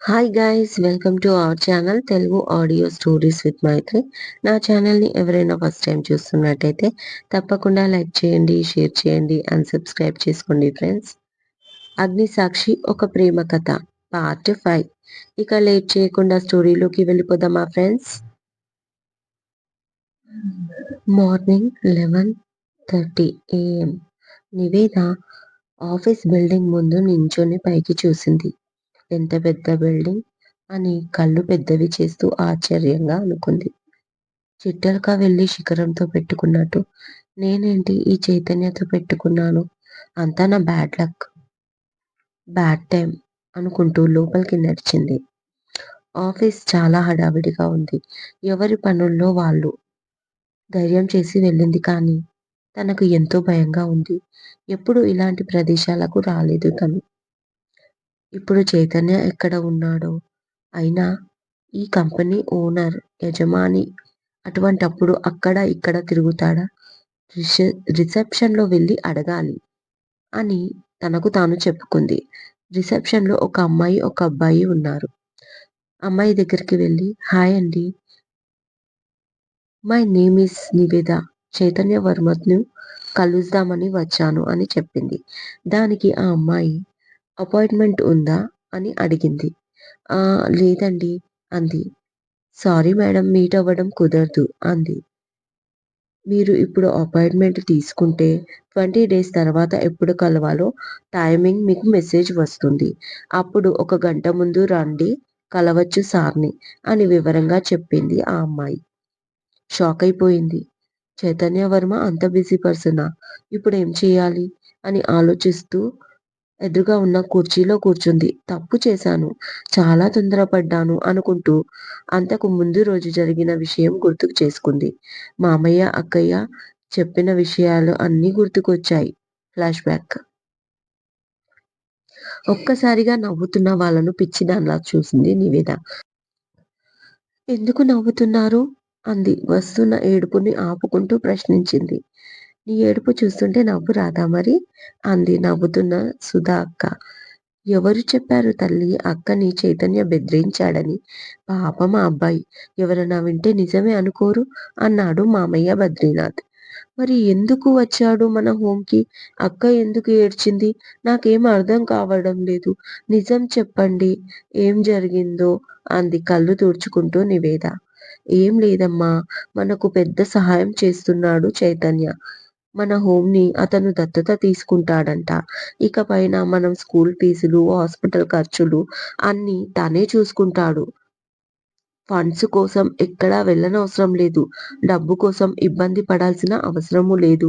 Hi guys welcome to our channel Telugu audio stories with Maithri నా ఛానల్ని ఎవరైనా first time చూస్తున్నట్టయితే తప్పకుండా లైక్ చేయండి షేర్ చేయండి అండ్ సబ్స్క్రైబ్ చేసుకోండి ఫ్రెండ్స్ అగ్ని సాక్షి ఒక ప్రేమ కథ పార్ట్ ఫైవ్ ఇక లేట్ చేయకుండా స్టోరీలోకి వెళ్ళిపోదామా friends morning eleven thirty AM Niveda office building ముందు నించొని పైకి చూసింది. ఎంత పెద్ద బిల్డింగ్ అని కళ్ళు పెద్దవి చేస్తూ ఆశ్చర్యంగా అనుకుంది. చిట్టలక వెళ్ళి శిఖరంతో పెట్టుకున్నట్టు నేనేంటి ఈ చైతన్యతో పెట్టుకున్నాను? అంతా నా బ్యాడ్ లక్ బ్యాడ్ టైం అనుకుంటూ లోపలికి నడిచింది. ఆఫీస్ చాలా హడావిడిగా ఉంది. ఎవరి పనుల్లో వాళ్ళు ధైర్యం చేసి వెళ్ళింది కానీ తనకు ఎంతో భయంగా ఉంది. ఎప్పుడు ఇలాంటి ప్రదేశాలకు రాలేదు తను. ఇప్పుడు చైతన్య ఎక్కడ ఉన్నాడో? అయినా ఈ కంపెనీ ఓనర్ యజమాని అటువంటప్పుడు అక్కడ ఇక్కడ తిరుగుతాడా? రిసెప్షన్లో వెళ్ళి అడగాలి అని తనకు తాను చెప్పుకుంది. రిసెప్షన్లో ఒక అమ్మాయి ఒక అబ్బాయి ఉన్నారు. అమ్మాయి దగ్గరికి వెళ్ళి హాయ్ అండి. My name is Niveda. Chaitanya వర్మను కలుద్దామని వచ్చాను అని చెప్పింది. దానికి ఆ అమ్మాయి అపాయింట్మెంట్ ఉందా అని అడిగింది. లేదండి అంది. సారీ మేడం మీట్ అవ్వడం కుదరదు అంది. మీరు ఇప్పుడు అపాయింట్మెంట్ తీసుకుంటే ట్వంటీ డేస్ తర్వాత ఎప్పుడు కలవాలో టైమింగ్ మీకు మెసేజ్ వస్తుంది. అప్పుడు ఒక గంట ముందు రండి కలవచ్చు సార్ని అని వివరంగా చెప్పింది ఆ అమ్మాయి. షాక్ అయిపోయింది. చైతన్య వర్మ అంత బిజీ పర్సనా? ఇప్పుడు ఏం చేయాలి? అని ఆలోచిస్తూ ఎదురుగా ఉన్న కుర్చీలో కూర్చుంది. తప్పు చేశాను. చాలా తొందరపడ్డాను అనుకుంటూ అంతకు ముందు రోజు జరిగిన విషయం గుర్తుకు చేసుకుంది. మామయ్య అక్కయ్య చెప్పిన విషయాలు అన్నీ గుర్తుకొచ్చాయి. Flash back. ఒక్కసారిగా నవ్వుతున్న వాళ్ళను పిచ్చిదానిలా చూసింది నివేద. ఎందుకు నవ్వుతున్నారు? అంది. వస్తున్న ఏడుపుని ఆపుకుంటూ ప్రశ్నించింది. నీ ఏడుపు చూస్తుంటే నవ్వు రాదా మరి? అంది నవ్వుతున్న సుధా అక్క. ఎవరు చెప్పారు తల్లి? అక్కని చైతన్య బెదిరించాడని. పాపం ఆ అబ్బాయి. ఎవరన్నా వింటే నిజమే అనుకోరు అన్నాడు మామయ్య బద్రీనాథ్. మరి ఎందుకు వచ్చాడు మన హోంకి అక్క ఎందుకు ఏడ్చింది? నాకేం అర్థం కావడం లేదు. నిజం చెప్పండి. ఏం జరిగిందో? అంది కళ్ళు తుడుచుకుంటూ నివేద. ఏం లేదమ్మా. మనకు పెద్ద సహాయం చేస్తున్నాడు చైతన్య. మన హోమ్ని అతను దత్తత తీసుకుంటాడంట. ఇకపైన మనం స్కూల్ ఫీజులు హాస్పిటల్ ఖర్చులు అన్నీ తనే చూసుకుంటాడు. ఫండ్స్ కోసం ఎక్కడా వెళ్ళనవసరం లేదు. డబ్బు కోసం ఇబ్బంది పడాల్సిన అవసరము లేదు.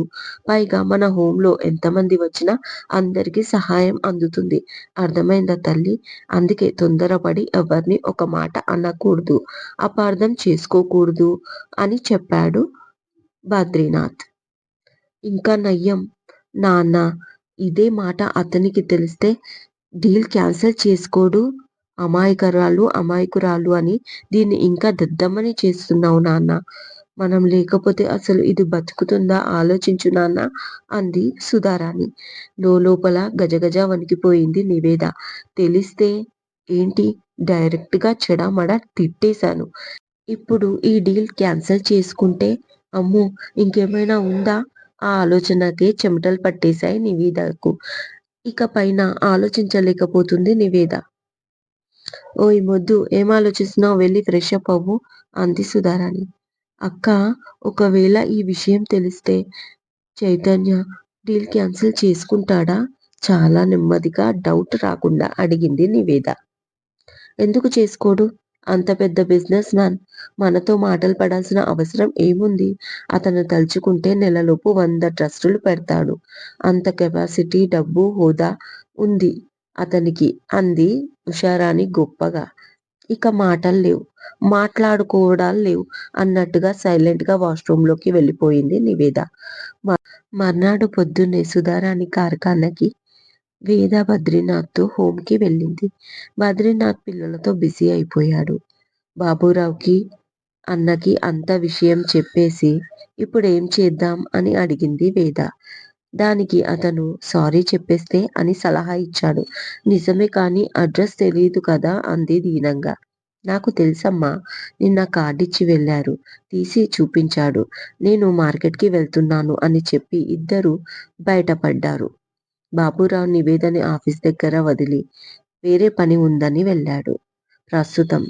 పైగా మన హోంలో ఎంతమంది వచ్చినా అందరికీ సహాయం అందుతుంది. అర్థమైందా తల్లి? అందుకే తొందరపడి ఎవరిని ఒక మాట అనకూడదు. అపార్థం చేసుకోకూడదు అని చెప్పాడు బద్రీనాథ్. ఇంకా నయ్యం. నాన్న ఇదే మాట అతనికి తెలిస్తే డీల్ క్యాన్సిల్ చేసుకోడు. అమాయకురాలు అమాయకురాలు అని దీన్ని ఇంకా దద్దమ్మని చేస్తున్నావు నాన్న. మనం లేకపోతే అసలు ఇది బతుకుతుందా? ఆలోచించు నాన్న అంది సుధారాణి. లోపల గజగజ వణికిపోయింది నివేద. తెలిస్తే ఏంటి? డైరెక్ట్గా చెడమడ తిట్టేశాను. ఇప్పుడు ఈ డీల్ క్యాన్సిల్ చేసుకుంటే అమ్మో ఇంకేమైనా ఉందా? ఆ ఆలోచనకి చెమటలు పట్టేశాయి నివేదకు. ఇక పైన ఆలోచించలేకపోతుంది నివేద. ఓయ్ మొద్దు ఏం ఆలోచిస్తున్నావు? వెళ్ళి ఫ్రెష్ అప్ అవ్వు అంది సుధారాణి. అక్క ఒకవేళ ఈ విషయం తెలిస్తే చైతన్య డీల్ క్యాన్సిల్ చేసుకుంటాడా? చాలా నెమ్మదిగా డౌట్ రాకుండా అడిగింది నివేద. ఎందుకు చేసుకోడు? అంత పెద్ద బిజినెస్ మ్యాన్. మనతో మాటలు పడాల్సిన అవసరం ఏముంది? అతను తలుచుకుంటే నెలలోపు వంద ట్రస్టులు పెడతాడు. అంత కెపాసిటీ డబ్బు హోదా ఉంది. అతనికి అంది ఉషారాణి గొప్పగా. ఇక మాటలు లేవు. మాట్లాడుకోవడాలు లేవు. అన్నట్టుగా సైలెంట్గా వాష్రూమ్లోకి వెళ్ళిపోయింది నివేద. మర్నాడు పొద్దున్నే సుధారాణి కార్ఖానకి వేద బద్రీనాథ్తో హోమ్కి వెళ్ళింది బద్రీనాథ్ పిల్లలతో బిజీ అయిపోయాడు బాబురావుకి అన్నకి అంత విషయం చెప్పేసి ఇప్పుడు ఏం చేద్దాం అని అడిగింది వేద దానికి అతను సారీ చెప్పేస్తే అని సలహా ఇచ్చాడు. నిజమే కానీ అడ్రస్ తెలియదు కదా అంది దీనంగా. నాకు తెలుసమ్మా నిన్న కార్డు ఇచ్చి వెళ్ళారు. తీసి చూపించాడు. నేను మార్కెట్కి వెళ్తున్నాను అని చెప్పి ఇద్దరూ బయటపడ్డారు. బాబురావు నివేదని ఆఫీస్ దగ్గర వదిలి వేరే పని ఉందని వెళ్ళాడు. ప్రస్తుతం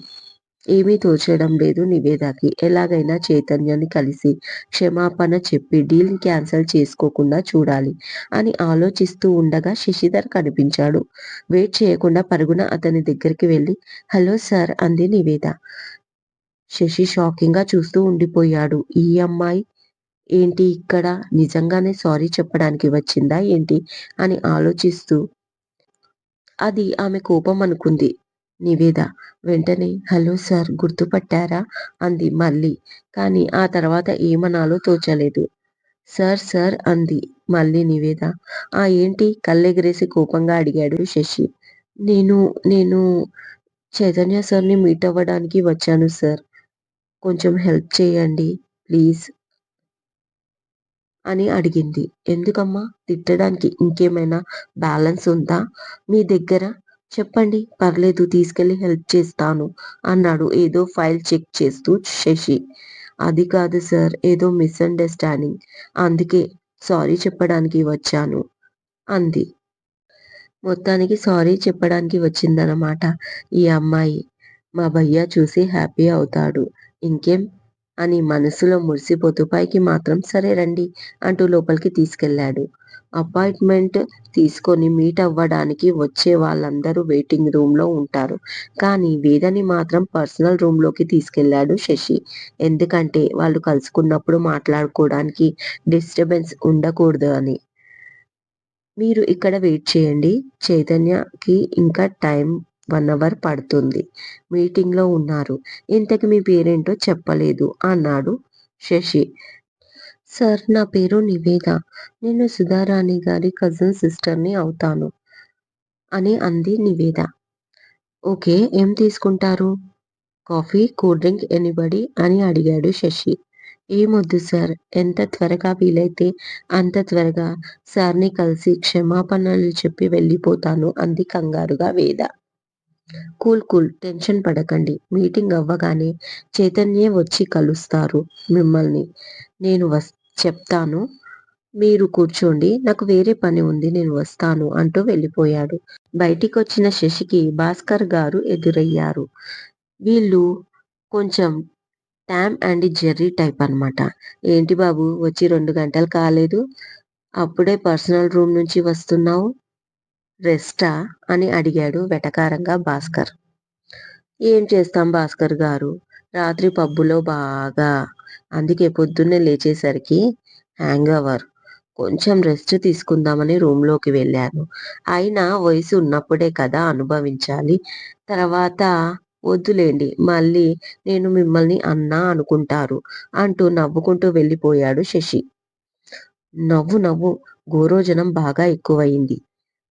ఏమీ తోచడం లేదు నివేదకి. ఎలాగైనా చైతన్యాన్ని కలిసి క్షమాపణ చెప్పి డీల్ క్యాన్సిల్ చేసుకోకుండా చూడాలి అని ఆలోచిస్తూ ఉండగా శశిధర్ కనిపించాడు. వెయిట్ చేయకుండా పరుగున అతని దగ్గరికి వెళ్ళి హలో సార్ అంది నివేద. శశి షాకింగ్గా చూస్తూ ఉండిపోయాడు. ఈ అమ్మాయి ఏంటి ఇక్కడ? నిజంగానే సారీ చెప్పడానికి వచ్చిందా ఏంటి? అని ఆలోచిస్తూ అది ఆమె కోపం అనుకుంది నివేద. వెంటనే హలో సార్ గుర్తుపట్టారా? అంది మళ్ళీ. కానీ ఆ తర్వాత ఏమనాలో తోచలేదు. సార్ సార్ అంది మళ్ళీ నివేద. ఆ ఏంటి? కళ్ళెగరేసి కోపంగా అడిగాడు శశి. నేను నేను చైతన్య సార్ని మీట్ అవ్వడానికి వచ్చాను సార్. కొంచెం హెల్ప్ చేయండి ప్లీజ్ అని అడిగింది. ఎందుకమ్మా? తిట్టడానికి ఇంకేమైనా బ్యాలెన్స్ ఉందా మీ దగ్గర? చెప్పండి పర్లేదు తీసుకెళ్ళి హెల్ప్ చేస్తాను అన్నాడు ఏదో ఫైల్ చెక్ చేస్తూ శశి. అది కాదు సార్ ఏదో మిస్అండర్స్టాండింగ్ అందుకే సారీ చెప్పడానికి వచ్చాను అంది. మొత్తానికి సారీ చెప్పడానికి వచ్చిందన్నమాట ఈ అమ్మాయి. మా భయ్యా చూసి హ్యాపీ అవుతాడు. ఇంకేం? అని మనసులో మురిసిపోతూ పైకి మాత్రం సరే రండి అంటూ లోపలికి తీసుకెళ్ళాడు. అపాయింట్మెంట్ తీసుకొని మీట్ అవ్వడానికి వచ్చే వాళ్ళందరూ వెయిటింగ్ రూమ్లో ఉంటారు. కానీ వేదని మాత్రం పర్సనల్ రూమ్లోకి తీసుకెళ్ళాడు తీసుకెళ్ళాడు శశి. ఎందుకంటే వాళ్ళు కలుసుకున్నప్పుడు మాట్లాడుకోవడానికి డిస్టర్బెన్స్ ఉండకూడదు అని. మీరు ఇక్కడ వెయిట్ చేయండి. చైతన్యకి ఇంకా టైం వన్ అవర్ పడుతుంది. మీటింగ్లో ఉన్నారు. ఇంతకు మీ పేరేంటో చెప్పలేదు అన్నాడు శశి. సార్ నా పేరు నివేద. నేను సుధారాణి గారి కజిన్ సిస్టర్ని అవుతాను అని అంది నివేద. ఓకే ఏం తీసుకుంటారు? కాఫీ, కూల్ డ్రింక్ ఎనిబడి అని అడిగాడు శశి. ఏమొద్దు సార్ ఎంత త్వరగా వీలైతే అంత త్వరగా సార్ని కలిసి క్షమాపణలు చెప్పి వెళ్ళిపోతాను అంది కంగారుగా వేద. కూల్ కూల్ టెన్షన్ పడకండి. మీటింగ్ అవ్వగానే చైతన్యే వచ్చి కలుస్తారు మిమ్మల్ని. నేను వస్ చెప్తాను. మీరు కూర్చోండి. నాకు వేరే పని ఉంది నేను వస్తాను అంటూ వెళ్ళిపోయాడు. బయటికి వచ్చిన శశికి భాస్కర్ గారు ఎదురయ్యారు. వీళ్ళు కొంచెం ట్యామ్ అండ్ జెర్రీ టైప్ అన్నమాట. ఏంటి బాబు వచ్చి రెండు గంటలు కాలేదు. అప్పుడే పర్సనల్ రూమ్ నుంచి వస్తున్నావు. రెస్టా? అని అడిగాడు వెటకారంగా భాస్కర్. ఏం చేస్తాం భాస్కర్ గారు రాత్రి పబ్బులో బాగా అందుకే పొద్దున్నే లేచేసరికి హ్యాంగ్ అవర్ కొంచెం రెస్ట్ తీసుకుందామని రూమ్లోకి వెళ్ళాను. అయినా వయసు ఉన్నప్పుడే కదా అనుభవించాలి. తర్వాత వద్దులేండి మళ్ళీ నేను మిమ్మల్ని అన్నా అనుకుంటారు అంటూ నవ్వుకుంటూ వెళ్ళిపోయాడు శశి. నవ్వు నవ్వు గోరోజనం బాగా ఎక్కువయింది.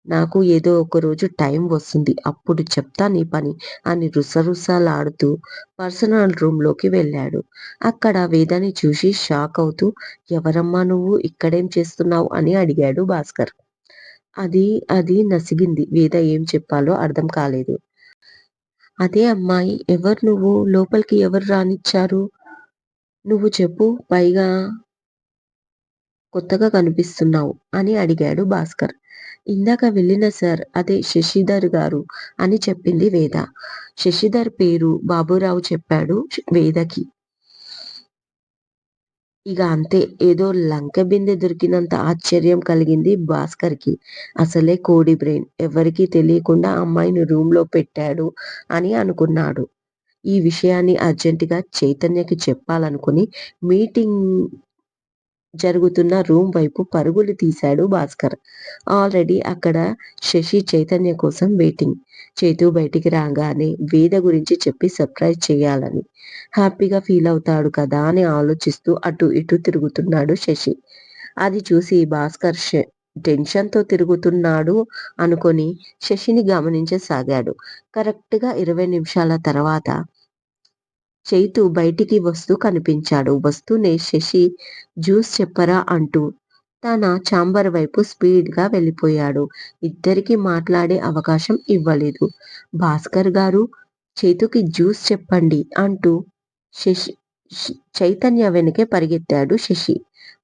నాకు ఏదో ఒక రోజు టైం వస్తుంది అప్పుడు చెప్తా నీ పని అని రుసరుసలాడుతూ పర్సనల్ రూమ్లోకి వెళ్ళాడు. అక్కడ వేదని చూసి షాక్ అవుతూ ఎవరమ్మా నువ్వు ఇక్కడేం చేస్తున్నావు అని అడిగాడు భాస్కర్. అది అది నసిగింది వేద ఏం చెప్పాలో అర్థం కాలేదు. అదే అమ్మాయి ఎవరు నువ్వు? లోపలికి ఎవరు రానిచ్చారు? నువ్వు చెప్పు పైగా కొత్తగా కనిపిస్తున్నావు అని అడిగాడు భాస్కర్. ఇందాక వెళ్ళిన సార్ అదే శశిధర్ గారు అని చెప్పింది వేద. శశిధర్ పేరు బాబురావు చెప్పాడు వేదకి. ఇక అంతే ఏదో లంక బిందె దొరికినంత ఆశ్చర్యం కలిగింది భాస్కర్కి. అసలే కోడి బ్రెయిన్. ఎవరికీ తెలియకుండా అమ్మాయిని రూమ్లో పెట్టాడు అని అనుకున్నాడు. ఈ విషయాన్ని అర్జెంటుగా చైతన్యకి చెప్పాలనుకుని మీటింగ్ జరుగుతున్న రూమ్ వైపు పరుగులు తీశాడు భాస్కర్. ఆల్రెడీ అక్కడ శశి చైతన్య కోసం వెయిటింగ్. చేతు బయటికి రాగానే వేద గురించి చెప్పి సర్ప్రైజ్ చేయాలని హ్యాపీగా ఫీల్ అవుతాడు కదా అని ఆలోచిస్తూ అటు ఇటు తిరుగుతున్నాడు శశి. అది చూసి భాస్కర్ టెన్షన్తో తిరుగుతున్నాడు అనుకొని శశిని గమనించసాగాడు. కరెక్ట్గా ఇరవై నిమిషాల తర్వాత చైతు బయటికి వస్తూ కనిపించాడు. వస్తూనే శశి జ్యూస్ చెప్పరా అంటూ తన ఛాంబర్ వైపు స్పీడ్గా వెళ్ళిపోయాడు. ఇద్దరికి మాట్లాడే అవకాశం ఇవ్వలేదు. భాస్కర్ గారు చేతుకి జ్యూస్ చెప్పండి అంటూ శశి చైతన్య వెనకే పరిగెత్తాడు శశి.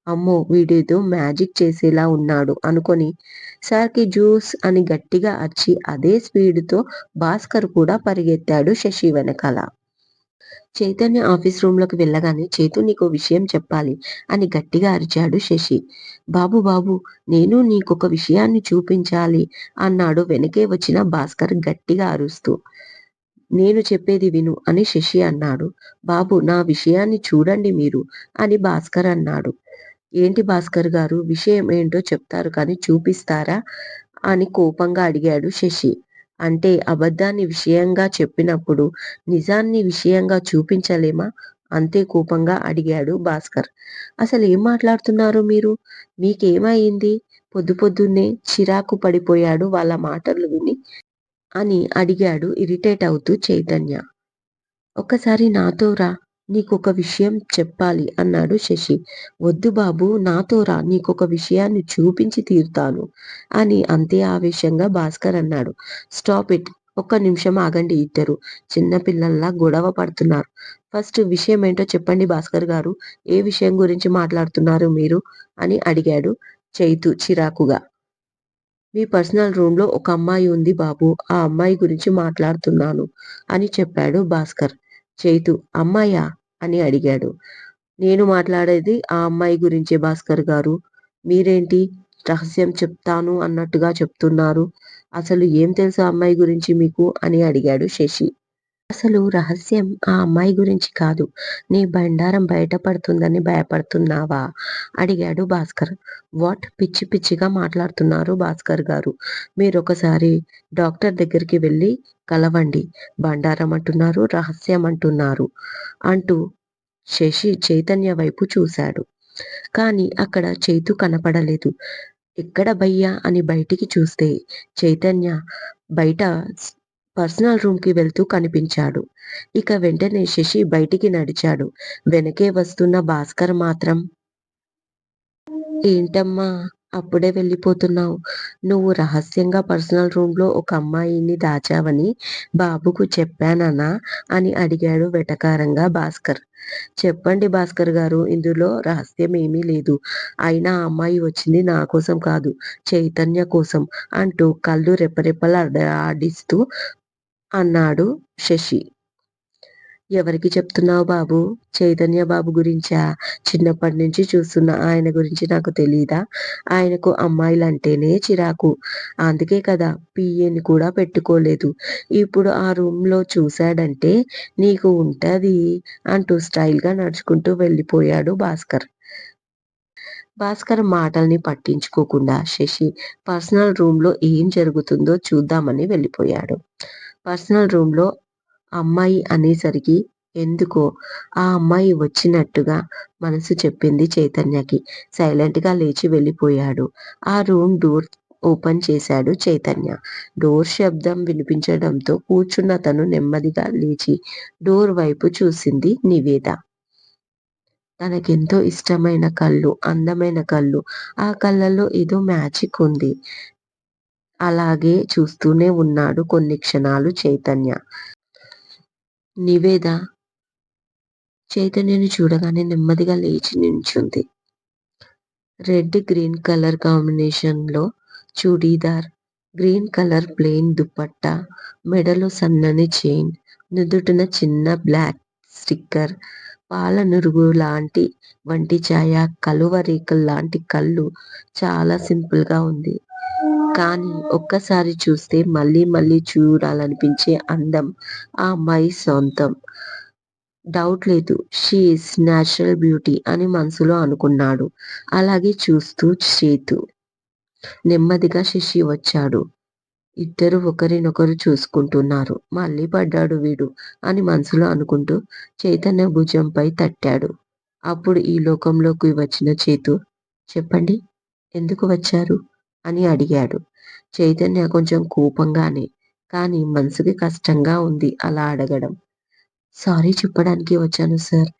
అమ్మో వీడేదో మ్యాజిక్ చేసేలా ఉన్నాడు అనుకొని సార్కి జ్యూస్ అని గట్టిగా అచ్చి అదే స్పీడ్తో భాస్కర్ కూడా పరిగెత్తాడు శశి వెనకాల. చైతన్య ఆఫీస్ రూమ్లోకి వెళ్ళగానే చేతు నీకు విషయం చెప్పాలి అని గట్టిగా అరిచాడు శశి. బాబు బాబు నేను నీకొక విషయాన్ని చూపించాలి అన్నాడు వెనకే వచ్చిన భాస్కర్ గట్టిగా అరుస్తూ. నేను చెప్పేది విను అని శశి అన్నాడు. బాబు నా విషయాన్ని చూడండి మీరు అని భాస్కర్ అన్నాడు. ఏంటి భాస్కర్ గారు విషయం ఏంటో చెప్తారు కానీ చూపిస్తారా అని కోపంగా అడిగాడు శశి. అంటే అబద్ధాన్ని విషయంగా చెప్పినప్పుడు నిజాన్ని విషయంగా చూపించలేమా? అంతే కోపంగా అడిగాడు భాస్కర్. అసలు ఏం మాట్లాడుతున్నారు మీరు? మీకేమైంది? పొద్దు పొద్దున్నే చిరాకు పడిపోయాడు వాళ్ళ మాటలు విని అని అడిగాడు ఇరిటేట్ అవుతూ చైతన్య. ఒక్కసారి నాతో రా నీకొక విషయం చెప్పాలి అన్నాడు శశి. వద్దు బాబు నాతో రా నీకొక విషయాన్ని చూపించి తీరుతాను అని అంతే ఆవేశంగా భాస్కర్ అన్నాడు. స్టాప్ ఇట్ ఒక్క నిమిషం ఆగండి ఇద్దరు. చిన్నపిల్లల్లా గొడవ పడుతున్నారు. ఫస్ట్ విషయం ఏంటో చెప్పండి భాస్కర్ గారు. ఏ విషయం గురించి మాట్లాడుతున్నారు మీరు అని అడిగాడు చైతు చిరాకుగా. మీ పర్సనల్ రూమ్లో ఒక అమ్మాయి ఉంది బాబు ఆ అమ్మాయి గురించి మాట్లాడుతున్నాను అని చెప్పాడు భాస్కర్. చైతు అమ్మాయా? అని అడిగాడు. నేను మాట్లాడేది ఆ అమ్మాయి గురించే భాస్కర్ గారు. మీరేంటి రహస్యం చెప్తాను అన్నట్టుగా చెప్తున్నారు. అసలు ఏం తెలుసు ఆ అమ్మాయి గురించి మీకు? అని అడిగాడు శశి. అసలు రహస్యం ఆ అమ్మాయి గురించి కాదు. నీ బండారం బయటపడుతుందని భయపడుతున్నావా? అడిగాడు భాస్కర్. వాట్? పిచ్చి పిచ్చిగా మాట్లాడుతున్నారు భాస్కర్ గారు. మీరు ఒకసారి డాక్టర్ దగ్గరికి వెళ్ళి కలవండి. బండారం అంటున్నారు రహస్యం అంటున్నారు అంటూ శశి చైతన్య వైపు చూశాడు. కానీ అక్కడ చైతు కనపడలేదు. ఎక్కడ భయ్యా అని బయటికి చూస్తే చైతన్య బయట పర్సనల్ రూమ్కి వెళ్తూ కనిపించాడు. ఇక వెంటనే శశి బయటికి నడిచాడు. వెనకే వస్తున్న భాస్కర్ మాత్రం ఏంటమ్మా అప్పుడే వెళ్ళిపోతున్నావు. నువ్వు రహస్యంగా పర్సనల్ రూమ్లో ఒక అమ్మాయిని దాచావని బాబుకు చెప్పానన్నా అని అడిగాడు వెటకారంగా భాస్కర్. చెప్పండి భాస్కర్ గారు ఇందులో రహస్యం ఏమీ లేదు. అయినా అమ్మాయి వచ్చింది నా కోసం కాదు చైతన్య కోసం అంటూ కళ్ళు రెప్పరెప్పలు ఆడిస్తూ అన్నాడు శశి. ఎవరికి చెప్తున్నావు బాబు? చైతన్య బాబు గురించా? చిన్నప్పటి నుంచి చూస్తున్న ఆయన గురించి నాకు తెలియదా ఆయనకు అమ్మాయిలంటేనే చిరాకు. అందుకే కదా పిఏని కూడా పెట్టుకోలేదు. ఇప్పుడు ఆ రూమ్లో చూశాడంటే నీకు ఉంటది అంటూ స్టైల్గా నడుచుకుంటూ వెళ్ళిపోయాడు భాస్కర్. భాస్కర్ మాటల్ని పట్టించుకోకుండా శశి పర్సనల్ రూమ్లో ఏం జరుగుతుందో చూద్దామని వెళ్ళిపోయాడు. పర్సనల్ రూమ్లో అమ్మాయి అనేసరికి ఎందుకో ఆ అమ్మాయి వచ్చినట్టుగా మనసు చెప్పింది చైతన్యకి. సైలెంట్గా లేచి వెళ్ళిపోయాడు. ఆ రూమ్ డోర్ ఓపెన్ చేశాడు చైతన్య. డోర్ శబ్దం వినిపించడంతో కూర్చున్న తను నెమ్మదిగా లేచి డోర్ వైపు చూసింది నివేద. తనకెంతో ఇష్టమైన కళ్ళు అందమైన కళ్ళు. ఆ కళ్ళల్లో ఏదో మ్యాజిక్ ఉంది. అలాగే చూస్తూనే ఉన్నాడు కొన్ని క్షణాలు చైతన్య. నివేద చైతన్యని చూడగానే నెమ్మదిగా లేచి నించుంది. రెడ్ గ్రీన్ కలర్ కాంబినేషన్లో churidar green colour plain dupatta మెడలో సన్నని చైన్ నుదుటిన చిన్న బ్లాక్ స్టిక్కర్ పాల నురుగు లాంటి వంటి ఛాయ కలువ రేకుల లాంటి కళ్ళు చాలా సింపుల్గా ఉంది. కానీ ఒక్కసారి చూస్తే మళ్ళీ మళ్ళీ చూడాలనిపించే అందం ఆ అమ్మాయి సొంతం. డౌట్ లేదు. షీఈస్ న్యాచురల్ బ్యూటీ అని మనసులో అనుకున్నాడు. అలాగే చూస్తూ చేతు నెమ్మదిగా శశి వచ్చాడు. ఇద్దరు ఒకరినొకరు చూసుకుంటున్నారు. మళ్ళీ పడ్డాడు వీడు అని మనసులో అనుకుంటూ చైతన్య భుజంపై తట్టాడు. అప్పుడు ఈ లోకంలోకి వచ్చిన చేతు చెప్పండి ఎందుకు వచ్చారు? అని అడిగాడు చైతన్య కొంచెం కోపంగానే కానీ మనసుకి కష్టంగా ఉంది అలా అడగడం సారీ చెప్పడానికి వచ్చాను సార్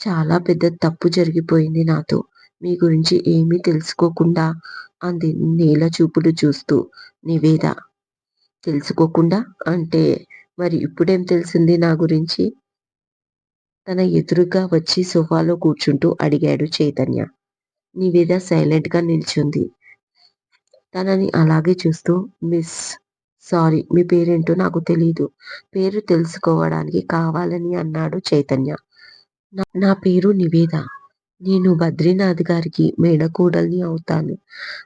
చాలా పెద్ద తప్పు జరిగిపోయింది నాతో మీ గురించి ఏమీ తెలుసుకోకుండా అంది నేల చూపులు చూస్తూ నివేద. తెలుసుకోకుండా అంటే మరి ఇప్పుడేం తెలిసింది నా గురించి? తన ఎదురుగా వచ్చి సోఫాలో కూర్చుంటూ అడిగాడు చైతన్య. నివేద సైలెంట్గా నిల్చుంది. తనని అలాగే చూస్తూ మిస్ సారీ మీ పేరేంటో నాకు తెలీదు. పేరు తెలుసుకోవడానికి కావాలని అన్నాడు చైతన్య. నా పేరు నివేద. నేను బద్రీనాథ్ గారికి మేడకూడల్ని అవుతాను.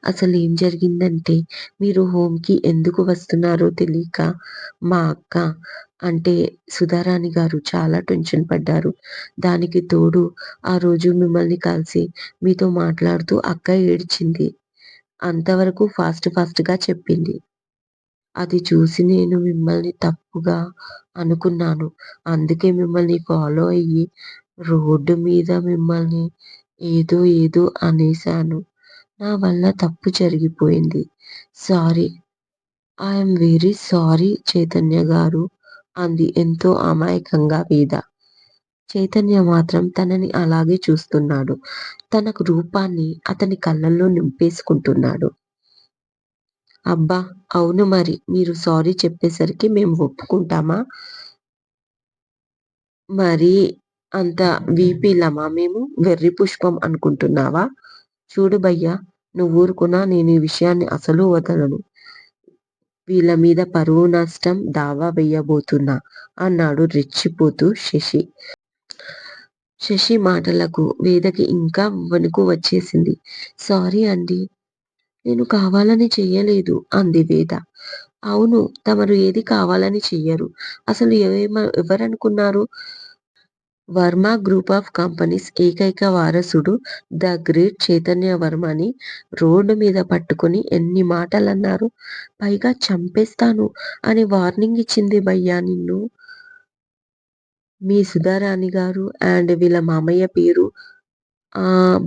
అసలేం జరిగిందంటే మీరు హోమ్కి ఎందుకు వస్తున్నారో తెలియక మా అక్క అంటే సుధారాణి గారు చాలా టెన్షన్ పడ్డారు. దానికి తోడు ఆ రోజు మిమ్మల్ని కలిసి మీతో మాట్లాడుతూ అక్క ఏడ్చింది. అంతవరకు ఫాస్ట్ ఫాస్ట్గా చెప్పింది. అది చూసి నేను మిమ్మల్ని తప్పుగా అనుకున్నాను. అందుకే మిమ్మల్ని ఫాలో అయ్యి రోడ్డు మీద మిమ్మల్ని ఏదో ఏదో అనేశాను. నా వల్ల తప్పు జరిగిపోయింది. Sorry. I'm very sorry Chaitanya garu అంది ఎంతో అమాయకంగా వేద. చైతన్య మాత్రం తనని అలాగే చూస్తున్నాడు. తన రూపాన్ని అతని కళ్ళల్లో నింపేసుకుంటున్నాడు. అబ్బా! అవును మరి మీరు సారీ చెప్పేసరికి మేము ఒప్పుకుంటామా? మరి అంత వీపీలమా మేము? వెర్రి పుష్పం అనుకుంటున్నావా? చూడు భయ్యా! నువ్వు ఊరుకున్నా నేను ఈ విషయాన్ని అసలు వదలను. వీళ్ళ మీద పరువు నష్టం దావా వెయ్యబోతున్నా అన్నాడు రెచ్చిపోతూ శశి. శశి మాటలకు వేదకి ఇంకా వణుకు వచ్చేసింది. సారీ అండి నేను కావాలని చెయ్యలేదు అంది వేద. అవును తమరు ఏది కావాలని చెయ్యరు. అసలు ఎవరనుకున్నారు? వర్మ గ్రూప్ ఆఫ్ కంపెనీస్ ఏకైక వారసుడు ద గ్రేట్ చైతన్య వర్మని రోడ్డు మీద పట్టుకుని ఎన్ని మాటలన్నారు? పైగా చంపేస్తాను అని వార్నింగ్ ఇచ్చింది భయ్యా నిన్ను. మీ సుధారాణి గారు అండ్ వీళ్ళ మామయ్య పేరు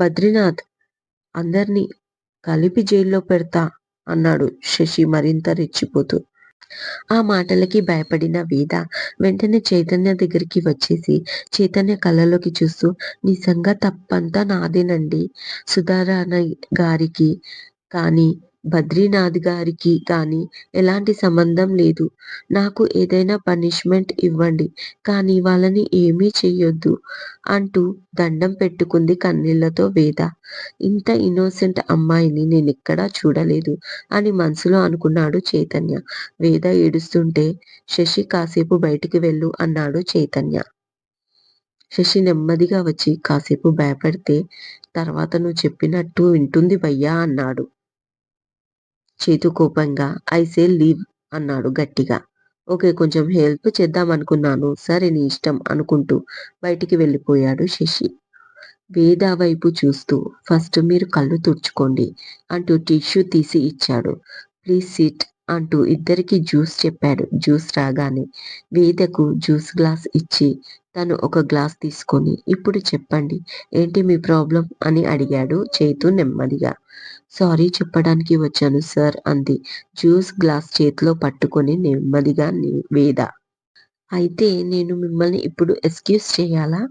బద్రీనాథ్. అందరినీ కలిపి జైల్లో పెడతా అన్నాడు శశి మరింత రెచ్చిపోతూ. ఆ మాటలకి భయపడిన వేద వెంటనే చైతన్య దగ్గరికి వచ్చేసి చైతన్య కళ్ళలోకి చూస్తూ నిజంగా తప్పంతా సుధారాణ గారికి కానీ, బద్రీనాథ్ గారికి కానీ ఎలాంటి సంబంధం లేదు. నాకు ఏదైనా పనిష్మెంట్ ఇవ్వండి కానీ వాళ్ళని ఏమీ చెయ్యొద్దు అంటూ దండం పెట్టుకుంది కన్నీళ్ళతో వేద. ఇంత ఇన్నోసెంట్ అమ్మాయిని నేనెక్కడా చూడలేదు అని మనసులో అనుకున్నాడు చైతన్య. వేద ఏడుస్తుంటే శశి కాసేపు బయటికి వెళ్ళు అన్నాడు చైతన్య. శశి నెమ్మదిగా వచ్చి కాసేపు భయపడితే తర్వాత నువ్వు చెప్పినట్టు వింటుంది భయ్యా అన్నాడు. చేతు కోపంగా ఐ సే లీవ్ అన్నాడు గట్టిగా. ఓకే కొంచెం హెల్ప్ చేద్దామనుకున్నాను. సరే నీ ఇష్టం అనుకుంటూ బయటికి వెళ్ళిపోయాడు శశి. వేద వైపు చూస్తూ ఫస్ట్ మీరు కళ్ళు తుడుచుకోండి అంటూ టిష్యూ తీసి ఇచ్చాడు. ప్లీజ్ సిట్ అంటూ ఇద్దరికి జ్యూస్ చెప్పాడు. జ్యూస్ రాగానే వేదకు జ్యూస్ గ్లాస్ ఇచ్చి తను ఒక గ్లాస్ తీసుకొని ఇప్పుడు చెప్పండి ఏంటి మీ ప్రాబ్లం అని అడిగాడు చేతు నెమ్మదిగా. సారీ చెప్పడానికి వచ్చాను సార్ అంది జ్యూస్ గ్లాస్ చేతిలో పట్టుకొని నెమ్మదిగా వేద. అయితే నేను మిమ్మల్ని ఇప్పుడు ఎక్స్క్యూజ్ చేయాలా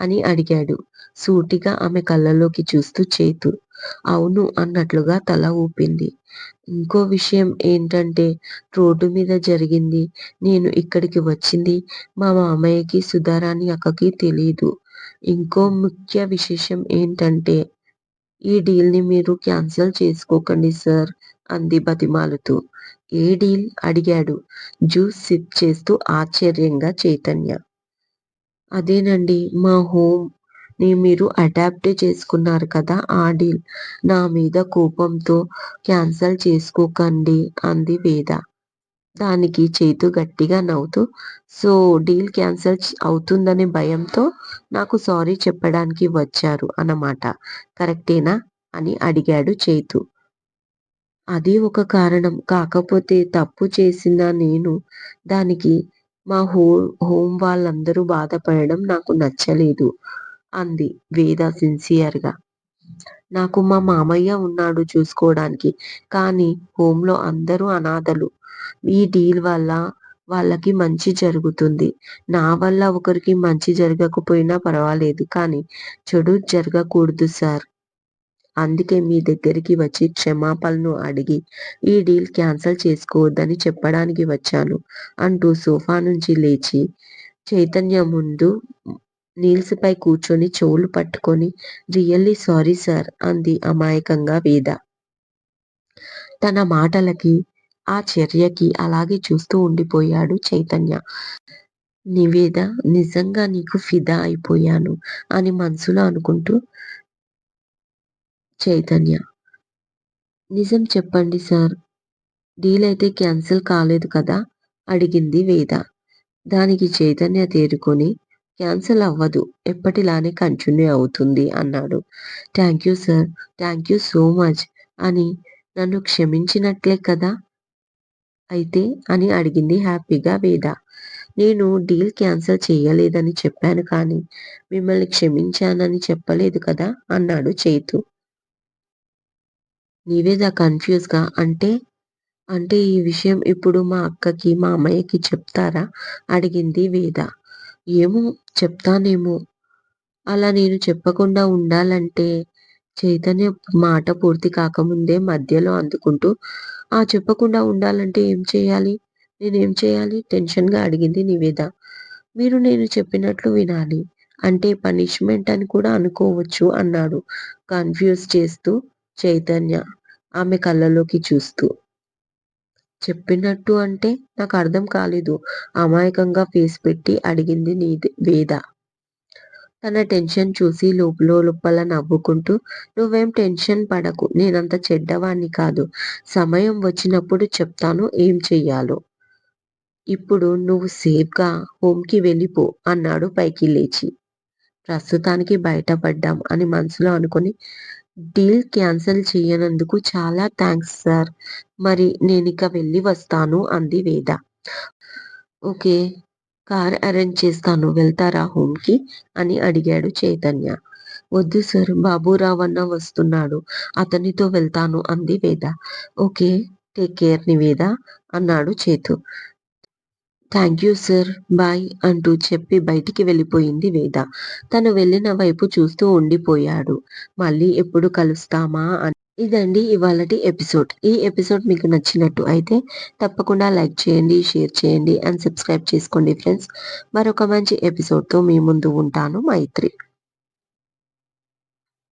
అని అడిగాడు సూటిగా ఆమె కళ్ళలోకి చూస్తూ చేతు అవును అన్నట్లుగా తల ఊపింది. ఇంకో విషయం ఏంటంటే రోడ్డు మీద జరిగింది. నేను ఇక్కడికి వచ్చింది మా మామయ్యకి సుధారాణి అక్కకి తెలియదు ఇంకో ముఖ్య విశేషం ఏంటంటే ఈ డీల్ని మీరు క్యాన్సిల్ చేసుకోకండి సార్ అంది బతిమాలుతూ. A deal? అడిగాడు జ్యూస్ సిప్ చేస్తూ ఆశ్చర్యంగా చైతన్య. అదేనండి మా హోమ్ ని మీరు అడాప్ట్ చేసుకున్నారు కదా ఆ డీల్. నా మీద కోపంతో క్యాన్సిల్ చేసుకోకండి అంది వేద. దానికి చేతు గట్టిగా నవ్వుతూ సో డీల్ క్యాన్సిల్ అవుతుందనే భయంతో నాకు సారీ చెప్పడానికి వచ్చారు అన్నమాట కరెక్టేనా? అని అడిగాడు చేతు అది ఒక కారణం. కాకపోతే తప్పు చేసిన నేను దానికి మా హో హోమ్ వాళ్ళందరూ బాధపడడం నాకు నచ్చలేదు అంది వేద సిన్సియర్గా నాకు మా మామయ్య ఉన్నాడు చూసుకోవడానికి. కానీ హోంలో అందరూ అనాథలు. ఈ డీల్ వల్ల వాళ్ళకి మంచి జరుగుతుంది. నా వల్ల ఒకరికి మంచి జరగకపోయినా పర్వాలేదు కానీ చెడు జరగకూడదు సార్ అందుకే మీ దగ్గరికి వచ్చి క్షమాపణలు అడిగి ఈ డీల్ క్యాన్సిల్ చేసుకోవద్దని చెప్పడానికి వచ్చాను అంటూ సోఫా నుంచి లేచి చైతన్య ముందు పై కూర్చొని చెవులు పట్టుకొని రియల్లీ సారీ సార్ అంది అమాయకంగా వేద. తన మాటలకి ఆ చర్యకి అలాగే చూస్తూ ఉండిపోయాడు చైతన్య. నివేద నిజంగా నీకు ఫిదా అయిపోయాను అని మనసులో అనుకుంటూ చైతన్య. నిజం చెప్పండి సార్ డీల్ అయితే క్యాన్సిల్ కాలేదు కదా? అడిగింది వేద. దానికి చైతన్య తేరుకొని క్యాన్సిల్ అవ్వదు. ఎప్పటిలానే కంటిన్యూ అవుతుంది అన్నాడు. Thank you sir. Thank you so much అని నన్ను క్షమించినట్లే కదా? అయితే అని అడిగింది హ్యాపీగా వేద. నేను డీల్ క్యాన్సిల్ చేయలేదని చెప్పాను కానీ మిమ్మల్ని క్షమించానని చెప్పలేదు కదా? అన్నాడు చేతు. నివేద కన్ఫ్యూజ్గా అంటే? అంటే ఈ విషయం ఇప్పుడు మా అక్కకి మా అమ్మయ్యకి చెప్తారా? అడిగింది వేద. ఏమో చెప్తానేమో. అలా నేను చెప్పకుండా ఉండాలంటే చైతన్య మాట పూర్తి కాకముందే మధ్యలో అందుకుంటూ ఆ చెప్పకుండా ఉండాలంటే ఏం చేయాలి? నేనేం చేయాలి? టెన్షన్గా అడిగింది నివేద. మీరు నేను చెప్పినట్లు వినాలి. అంటే పనిష్మెంట్ అని కూడా అనుకోవచ్చు అన్నాడు కన్ఫ్యూజ్ చేస్తూ చైతన్య ఆమె కళ్ళలోకి చూస్తూ. చెప్పినట్టు అంటే నాకు అర్థం కాలేదు. అమాయకంగా ఫేస్ పెట్టి అడిగింది నీ వేద. తన టెన్షన్ చూసి లోపల లోపల నవ్వుకుంటూ నువ్వేం టెన్షన్ పడకు నేనంత చెడ్డవాణ్ణి కాదు. సమయం వచ్చినప్పుడు చెప్తాను ఏం చెయ్యాలో. ఇప్పుడు నువ్వు సేఫ్గా హోమ్కి వెళ్ళిపో అన్నాడు పైకి లేచి. ప్రస్తుతానికి బయటపడ్డాం అని మనసులో అనుకుని డీల్ క్యాన్సిల్ చేయనందుకు చాలా థ్యాంక్స్ సార్. మరి నేనిక వెళ్ళి వస్తాను అంది వేద. ఓకే కార్ అరేంజ్ చేస్తాను. వెళ్తారా హోమ్కి? అని అడిగాడు చైతన్య. వద్దు సార్. బాబురావు అన్న వస్తున్నాడు. అతనితో వెళ్తాను అంది వేద. ఓకే టేక్ కేర్ నివేద అన్నాడు చేతు. Thank you sir. బాయ్ అంటూ చెప్పి బయటికి వెళ్ళిపోయింది వేద. తను వెళ్ళిన వైపు చూస్తూ ఉండిపోయాడు. మళ్ళీ ఎప్పుడు కలుస్తామా అని. ఇదండి ఇవాళటి ఎపిసోడ్. ఈ ఎపిసోడ్ మీకు నచ్చినట్టు అయితే తప్పకుండా లైక్ చేయండి షేర్ చేయండి అండ్ సబ్స్క్రైబ్ చేసుకోండి ఫ్రెండ్స్. మరొక మంచి ఎపిసోడ్తో మీ ముందు ఉంటాను. మైత్రి.